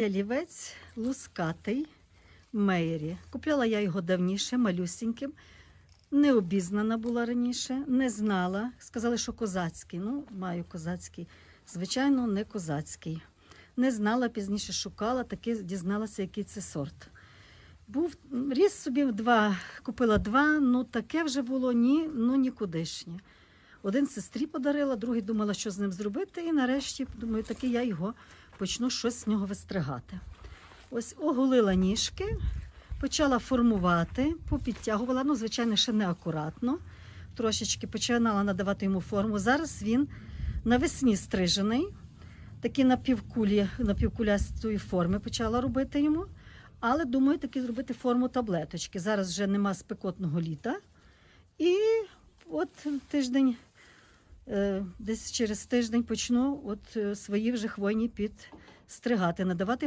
Ялівець лускатий Мейері. Купляла я його давніше, малюсіньким. Не обізнана була раніше, не знала. Сказали, що козацький. Ну, маю козацький. Звичайно, не козацький. Не знала, пізніше шукала, таки дізналася, який це сорт. Був ріс собі два, купила два, ну таке вже було ні, ну нікудишнє. Один сестрі подарила, другий думала, що з ним зробити, і нарешті, думаю, таки я його почну щось з нього вистригати. Ось оголила ніжки, почала формувати, попідтягувала, ну, звичайно, ще неакуратно. Трошечки починала надавати йому форму. Зараз він навесні стрижений, такі напівкулі, напівкулястої форми почала робити йому. Але думаю, таки зробити форму таблеточки. Зараз вже нема спекотного літа. І от тиждень, десь через тиждень почну от е, свої вже хвойні підстригати, надавати